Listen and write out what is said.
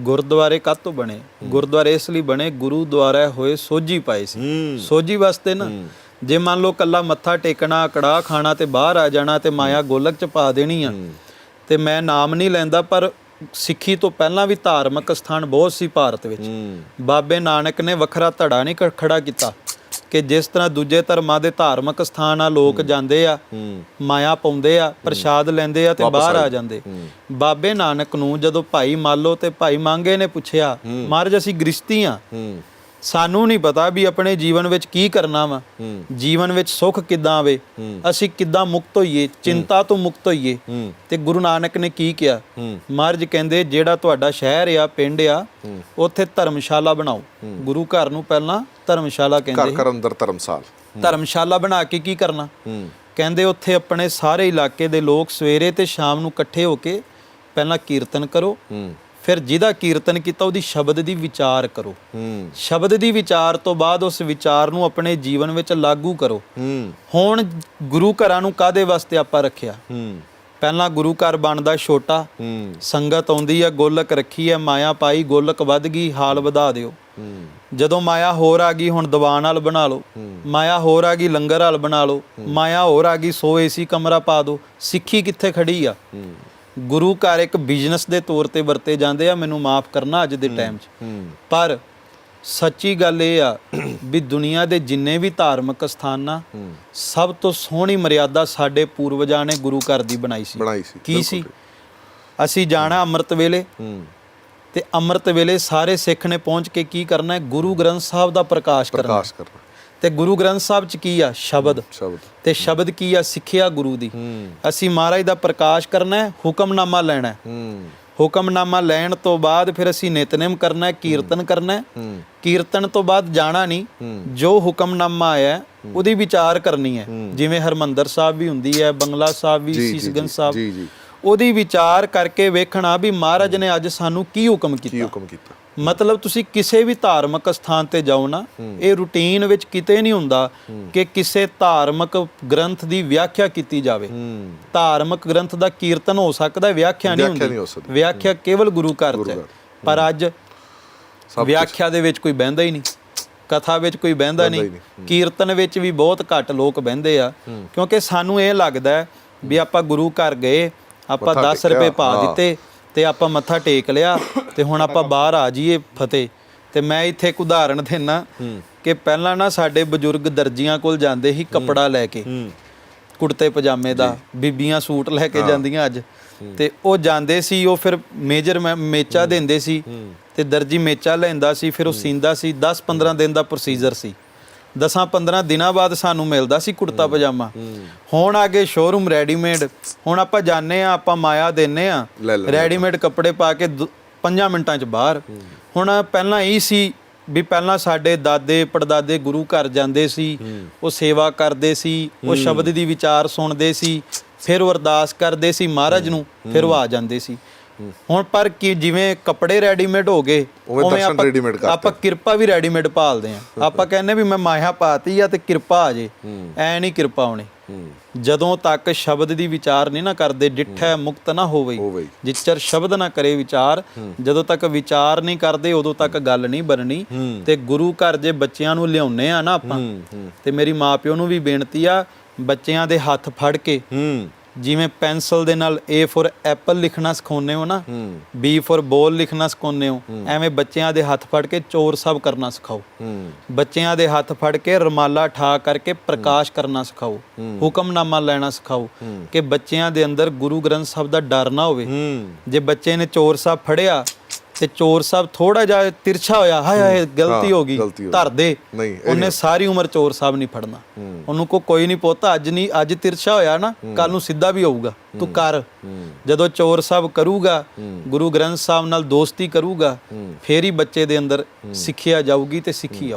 ਗੁਰਦੁਆਰੇ ਕਾਹਤੋਂ ਬਣੇ? ਗੁਰਦੁਆਰੇ ਇਸ ਲਈ ਬਣੇ ਗੁਰੂ ਦੁਆਰਾ ਹੋਏ ਸੋਝੀ ਪਾਏ ਸੀ। ਸੋਝੀ ਵਾਸਤੇ ਨਾ ਜੇ ਮੰਨ ਲਓ ਕੱਲਾ ਮੱਥਾ ਟੇਕਣਾ ਕੜਾ ਖਾਣਾ ਤੇ ਬਾਹਰ ਆ ਜਾਣਾ ਤੇ ਮਾਇਆ ਗੋਲਕ ਚ ਪਾ ਦੇਣੀ ਆ ਤੇ ਮੈਂ ਨਾਮ ਨਹੀਂ ਲੈਂਦਾ ਪਰ ਸਿੱਖੀ ਤੋਂ ਪਹਿਲਾਂ ਵੀ ਧਾਰਮਿਕ ਸਥਾਨ ਬਹੁਤ ਸੀ ਭਾਰਤ ਵਿੱਚ। ਬਾਬੇ ਨਾਨਕ ਨੇ ਵੱਖਰਾ ਧੜਾ ਨਹੀਂ ਖੜਾ ਕੀਤਾ। ਕਿ ਜਿਸ ਤਰ੍ਹਾਂ ਦੂਜੇ ਧਰਮਾਂ ਦੇ ਧਾਰਮਿਕ ਸਥਾਨ ਆ ਲੋਕ ਜਾਂਦੇ ਆ ਮਾਇਆ ਪਾਉਂਦੇ ਆ ਪ੍ਰਸ਼ਾਦ ਲੈਂਦੇ ਆ ਤੇ ਬਾਹਰ ਆ ਜਾਂਦੇ। ਬਾਬੇ ਨਾਨਕ ਨੂੰ ਜਦੋਂ ਭਾਈ ਮਾਲੋ ਤੇ ਭਾਈ ਮੰਗੇ ਨੇ ਪੁੱਛਿਆ ਮਹਾਰਾਜ ਅਸੀਂ ਗ੍ਰਸਤੀ ਆ। ਸਾਨੂੰ ਨਹੀਂ ਪਤਾ ਵੀ ਆਪਣੇ ਜੀਵਨ ਵਿੱਚ ਕੀ ਕਰਨਾ ਵਾ। ਜੀਵਨ ਵਿੱਚ ਸੁੱਖ ਕਿੱਦਾਂ ਆਵੇ? ਅਸੀਂ ਕਿੱਦਾਂ ਮੁਕਤ ਹੋਈਏ? ਚਿੰਤਾ ਤੋਂ ਮੁਕਤ ਹੋਈਏ? ਤੇ ਗੁਰੂ ਨਾਨਕ ਨੇ ਕੀ ਕਿਹਾ? ਮਹਾਰਾਜ ਕਹਿੰਦੇ ਜਿਹੜਾ ਤੁਹਾਡਾ ਸ਼ਹਿਰ ਆ ਪਿੰਡ ਆ ਉੱਥੇ ਧਰਮਸ਼ਾਲਾ ਬਣਾਓ। ਗੁਰੂ ਘਰ ਨੂੰ ਪਹਿਲਾਂ ਧਰਮਸ਼ਾਲਾ ਕਹਿੰਦੇ ਘਰ ਘਰ ਅੰਦਰ ਧਰਮਸਾਲ। ਧਰਮਸ਼ਾਲਾ ਬਣਾ ਕੇ ਕੀ ਕਰਨਾ? ਹੂੰ। ਕਹਿੰਦੇ ਉੱਥੇ ਆਪਣੇ ਸਾਰੇ ਇਲਾਕੇ ਦੇ ਲੋਕ ਸਵੇਰੇ ਤੇ ਸ਼ਾਮ ਨੂੰ ਇਕੱਠੇ ਹੋ ਕੇ ਪਹਿਲਾਂ ਕੀਰਤਨ ਕਰੋ। ਹੂੰ। ਫਿਰ ਜਿਹਦਾ ਕੀਰਤਨ ਕੀਤਾ ਉਹਦੀ ਸ਼ਬਦ ਦੀ ਵਿਚਾਰ ਕਰੋ। ਹੂੰ। ਸ਼ਬਦ ਦੀ ਵਿਚਾਰ ਤੋਂ ਬਾਅਦ ਉਸ ਵਿਚਾਰ ਨੂੰ ਆਪਣੇ ਜੀਵਨ ਵਿੱਚ ਲਾਗੂ ਕਰੋ। ਹੂੰ। ਹੁਣ ਗੁਰੂ ਘਰਾਂ ਨੂੰ ਕਾਦੇ ਵਾਸਤੇ ਆਪਾਂ ਰੱਖਿਆ? ਹੂੰ। ਪਹਿਲਾਂ ਗੁਰੂ ਘਰ ਬਣਦਾ ਛੋਟਾ ਸੰਗਤ ਆਉਂਦੀ ਹੈ ਗੋਲਕ ਰੱਖੀ ਹੈ ਮਾਇਆ ਪਾਈ ਗੋਲਕ ਵੱਧ ਗਈ ਹਾਲ ਵਧਾ ਦਿਓ। ਜਦੋਂ ਮਾਇਆ ਹੋਰ ਆ ਗਈ ਹੁਣ ਦੀਵਾਨ ਵਾਲ ਬਣਾ ਲਓ। ਮਾਇਆ ਹੋਰ ਆ ਗਈ ਲੰਗਰ ਵਾਲ ਬਣਾ ਲਓ। ਮਾਇਆ ਹੋਰ ਆ ਗਈ ਸੋ ਏਸੀ ਕਮਰਾ ਪਾ ਦਿਓ। ਸਿੱਖੀ ਕਿੱਥੇ ਖੜੀ ਆ? ਗੁਰੂ ਘਰ ਇੱਕ ਬਿਜ਼ਨਸ ਦੇ ਤੌਰ ਤੇ ਵਰਤੇ ਜਾਂਦੇ ਆ ਮੈਨੂੰ ਮਾਫ ਕਰਨਾ ਅੱਜ ਦੇ ਟਾਈਮ 'ਚ। ਪਰ ਸੱਚੀ ਗੱਲ ਇਹ ਆ ਵੀ ਦੁਨੀਆ ਦੇ ਜਿੰਨੇ ਵੀ ਧਾਰਮਿਕ ਸਥਾਨ ਨਾ ਸਭ ਤੋਂ ਸੋਹਣੀ ਮਰਿਆਦਾ ਸਾਡੇ ਪੂਰਵਜਾਂ ਨੇ ਗੁਰੂ ਘਰ ਦੀ ਬਣਾਈ ਸੀ। ਬਣਾਈ ਸੀ ਕੀ ਸੀ? ਅਸੀਂ ਜਾਣਾ ਅੰਮ੍ਰਿਤ ਵੇਲੇ ਤੇ ਅੰਮ੍ਰਿਤ ਵੇਲੇ ਸਾਰੇ ਸਿੱਖ ਨੇ ਪਹੁੰਚ ਕੇ ਕੀ ਕਰਨਾ ਹੈ? ਗੁਰੂ ਗ੍ਰੰਥ ਸਾਹਿਬ ਦਾ ਪ੍ਰਕਾਸ਼ ਕਰਨਾ ਪ੍ਰਕਾਸ਼ ਕਰਨਾ। ਤੇ ਗੁਰੂ ਗ੍ਰੰਥ ਸਾਹਿਬ ਚ ਕੀ ਆ? ਸ਼ਬਦ। ਸ਼ਬਦ। ਤੇ ਸ਼ਬਦ ਕੀ ਆ? ਸਿੱਖਿਆ ਗੁਰੂ ਦੀ। ਅਸੀਂ ਮਹਾਰਾਜ ਦਾ ਪ੍ਰਕਾਸ਼ ਕਰਨਾ ਹੈ ਹੁਕਮਨਾਮਾ ਲੈਣਾ ਹੂੰ। ਹੁਕਮਨਾਮਾ ਲੈਣ ਤੋਂ ਬਾਅਦ ਫਿਰ ਅਸੀਂ ਨਿਤਨੇਮ ਕਰਨਾ ਹੈ ਕੀਰਤਨ ਕਰਨਾ ਹੈ। ਕੀਰਤਨ ਤੋਂ ਬਾਅਦ ਜਾਣਾ ਨਹੀਂ। ਜੋ ਹੁਕਮਨਾਮਾ ਆਇਆ ਉਹਦੀ ਵਿਚਾਰ ਕਰਨੀ ਹੈ। ਜਿਵੇਂ ਹਰਮੰਦਰ ਸਾਹਿਬ ਵੀ ਹੁੰਦੀ ਹੈ ਬੰਗਲਾ ਸਾਹਿਬ ਵੀ ਸੀਸਗੰਜ ਸਾਹਿਬ। ਉਹਦੀ ਵਿਚਾਰ ਕਰਕੇ ਵੇਖਣਾ ਵੀ ਮਹਾਰਾਜ ਨੇ ਅੱਜ ਸਾਨੂੰ ਕੀ ਹੁਕਮ ਕੀ ਕੀਤਾ। ਹੁਕਮ ਕੀਤਾ? ਮਤਲਬ ਤੁਸੀਂ ਕਿਸੇ ਵੀ ਧਾਰਮਿਕ ਸਥਾਨ ਤੇ ਜਾਓ ਨਾ ਇਹ ਰੂਟੀਨ ਵਿੱਚ ਕਿਤੇ ਨਹੀਂ ਹੁੰਦਾ ਕਿ ਕਿਸੇ ਧਾਰਮਿਕ ਗ੍ਰੰਥ ਦੀ ਵਿਆਖਿਆ ਕੀਤੀ ਜਾਵੇ। ਧਾਰਮਿਕ ਗ੍ਰੰਥ ਦਾ ਕੀਰਤਨ ਹੋ ਸਕਦਾ ਵਿਆਖਿਆ ਨਹੀਂ ਹੁੰਦੀ। ਵਿਆਖਿਆ ਕੇਵਲ ਗੁਰੂ ਘਰ ਹੈ। ਪਰ ਅੱਜ ਵਿਆਖਿਆ ਦੇ ਵਿੱਚ ਕੋਈ ਬਹਿੰਦਾ ਹੀ ਨਹੀਂ। ਕਥਾ ਵਿੱਚ ਕੋਈ ਬਹਿੰਦਾ ਨਹੀਂ। ਕੀਰਤਨ ਵਿੱਚ ਵੀ ਬਹੁਤ ਘੱਟ ਲੋਕ ਬਹਿੰਦੇ ਆ। ਕਿਉਂਕਿ ਸਾਨੂੰ ਇਹ ਲੱਗਦਾ ਵੀ ਆਪਾਂ ਗੁਰੂ ਘਰ ਗਏ ਆਪਾਂ 10 ਰੁਪਏ ਪਾ ਦਿੱਤੇ। ਤੇ ਆਪਾਂ ਮੱਥਾ ਟੇਕ ਲਿਆ ਤੇ ਹੁਣ ਆਪਾਂ ਬਾਹਰ ਆ ਜਾਈਏ ਫਤਿਹ। ਤੇ ਮੈਂ ਇੱਥੇ ਇੱਕ ਉਦਾਹਰਣ ਦੇਣਾ ਕਿ ਪਹਿਲਾਂ ਨਾ ਸਾਡੇ ਬਜ਼ੁਰਗ ਦਰਜੀਆਂ ਕੋਲ ਜਾਂਦੇ ਸੀ ਕੱਪੜਾ ਲੈ ਕੇ। ਕੁੜਤੇ ਪਜਾਮੇ ਦਾ ਬੀਬੀਆਂ ਸੂਟ ਲੈ ਕੇ ਜਾਂਦੀਆਂ ਅੱਜ। ਤੇ ਉਹ ਜਾਂਦੇ ਸੀ ਉਹ ਫਿਰ ਮੇਜਰ ਮੇਚਾ ਦਿੰਦੇ ਸੀ ਤੇ ਦਰਜੀ ਮੇਚਾ ਲੈਂਦਾ ਸੀ ਫਿਰ ਉਹ ਸੀਂਦਾ ਸੀ। 10 15 ਦਿਨ ਦਾ ਪ੍ਰੋਸੀਜਰ ਸੀ। 10 15 ਦਿਨਾਂ ਬਾਅਦ ਸਾਨੂੰ ਮਿਲਦਾ ਸੀ ਕੁੜਤਾ ਪਜਾਮਾ। ਹੁਣ ਆਗੇ ਸ਼ੋਰੂਮ ਰੈਡੀਮੇਡ ਹੁਣ ਆਪਾਂ ਜਾਣੇ ਆ ਆਪਾਂ ਮਾਇਆ ਦਿੰਨੇ ਆ ਰੈਡੀਮੇਡ ਕੱਪੜੇ ਪਾ ਕੇ 5 ਮਿੰਟਾਂ 'ਚ ਬਾਹਰ। ਹੁਣ ਪਹਿਲਾਂ ਇਹ ਸੀ ਵੀ ਪਹਿਲਾਂ ਸਾਡੇ ਦਾਦੇ ਪੜਦਾਦੇ ਗੁਰੂ ਘਰ ਜਾਂਦੇ ਸੀ ਉਹ ਸੇਵਾ ਕਰਦੇ ਸੀ ਉਹ ਸ਼ਬਦ ਦੀ ਵਿਚਾਰ ਸੁਣਦੇ ਸੀ ਫਿਰ ਉਹ ਅਰਦਾਸ ਕਰਦੇ ਸੀ ਮਹਾਰਾਜ ਨੂੰ ਫਿਰ ਉਹ ਆ ਜਾਂਦੇ ਸੀ। ਹੁਣ ਪਰ ਕੀ ਜਿਵੇਂ ਕੱਪੜੇ ਰੈਡੀਮੇਡ ਹੋ ਗਏ ਉਵੇਂ ਦਰਸ਼ਨ readymade ਕਰਤੇ। ਆਪਾਂ ਕਿਰਪਾ ਵੀ ਰੈਡੀਮੇਡ ਭਾਲਦੇ ਆ ਆਪਾਂ ਕਹਿੰਦੇ ਵੀ ਮੈਂ ਮਾਇਆ ਪਾਤੀ ਆ ਤੇ ਕਿਰਪਾ ਆ ਜੇ। ਐ ਨਹੀਂ ਕਿਰਪਾ ਹੋਣੀ ਜਦੋਂ ਤੱਕ ਸ਼ਬਦ ਦੀ ਵਿਚਾਰ ਨਹੀਂ ਨਾ ਕਰਦੇ ਡਿੱਠੈ ਮੁਕਤ ਨਾ ਹੋਵੇ। ਜਿੱਚਰ ਸ਼ਬਦ ਨਾ ਕਰੇ ਵਿਚਾਰ ਜਦੋਂ ਤੱਕ ਵਿਚਾਰ ਨਹੀਂ ਕਰਦੇ ਉਦੋਂ ਤੱਕ ਗੱਲ ਨਹੀਂ ਬਣਨੀ। ਤੇ ਗੁਰੂ ਘਰ ਜੇ ਬੱਚਿਆਂ ਨੂੰ ਲਿਆਉਨੇ ਆ ਨਾ ਆਪਾਂ ਤੇ ਮੇਰੀ ਮਾਪਿਓ ਨੂੰ ਵੀ ਬੇਨਤੀ ਆ ਬੱਚਿਆਂ ਦੇ ਹੱਥ ਫੜ ਕੇ ਜਿਵੇਂ ਪੈਨਸਲ ਦੇ ਨਾਲ A ਫॉर ਐਪਲ ਲਿਖਣਾ ਸਿਖਾਉਂਦੇ ਹੋ ਨਾ B ਫॉर ਬੋਲ ਲਿਖਣਾ ਸਿਖਾਉਂਦੇ ਹੋ ਐਵੇਂ ਬੱਚਿਆਂ ਦੇ ਹੱਥ ਫੜ ਕੇ ਚੋਰ ਸਭ ਕਰਨਾ ਸਿਖਾਓ। ਬੱਚਿਆਂ ਦੇ ਹੱਥ ਫੜ ਕੇ ਰਮਾਲਾ ਠਾ ਕਰਕੇ ਪ੍ਰਕਾਸ਼ ਕਰਨਾ ਸਿਖਾਓ। ਹੁਕਮਨਾਮਾ ਲੈਣਾ ਸਿਖਾਓ ਕਿ ਬੱਚਿਆਂ ਦੇ ਅੰਦਰ ਗੁਰੂ ਗ੍ਰੰਥ ਸਾਹਿਬ ਦਾ ਡਰ ਨਾ ਹੋਵੇ। ਜੇ ਬੱਚੇ ਨੇ ਚੋਰ ਸਾਹਿਬ ਫੜਿਆ ਤੇ ਚੋਰ ਸਾਹਿਬ ਥੋੜਾ ਜਿਹਾ ਤਿਰਛਾ ਹੋਇਆ ਹਾਏ ਹਾਏ ਗਲਤੀ ਹੋ ਗਈ ਧਰ ਦੇ। ਉਹਨੇ ਸਾਰੀ ਉਮਰ ਚੋਰ ਸਾਹਿਬ ਨਹੀਂ ਫੜਨਾ। ਉਹਨੂੰ ਕੋ ਕੋਈ ਨਹੀਂ ਪੁੱਤ ਅੱਜ ਨਹੀਂ ਅੱਜ ਤਿਰਛਾ ਹੋਇਆ ਨਾ ਕੱਲ ਨੂੰ ਸਿੱਧਾ ਵੀ ਹੋਊਗਾ ਤੂੰ ਕਰ। ਜਦੋਂ ਚੋਰ ਸਾਹਿਬ ਕਰੂਗਾ ਗੁਰੂ ਗ੍ਰੰਥ ਸਾਹਿਬ ਨਾਲ ਦੋਸਤੀ ਕਰੂਗਾ ਫੇਰ ਹੀ ਬੱਚੇ ਦੇ ਅੰਦਰ ਸਿੱਖਿਆ ਜਾਊਗੀ ਤੇ ਸਿੱਖੀ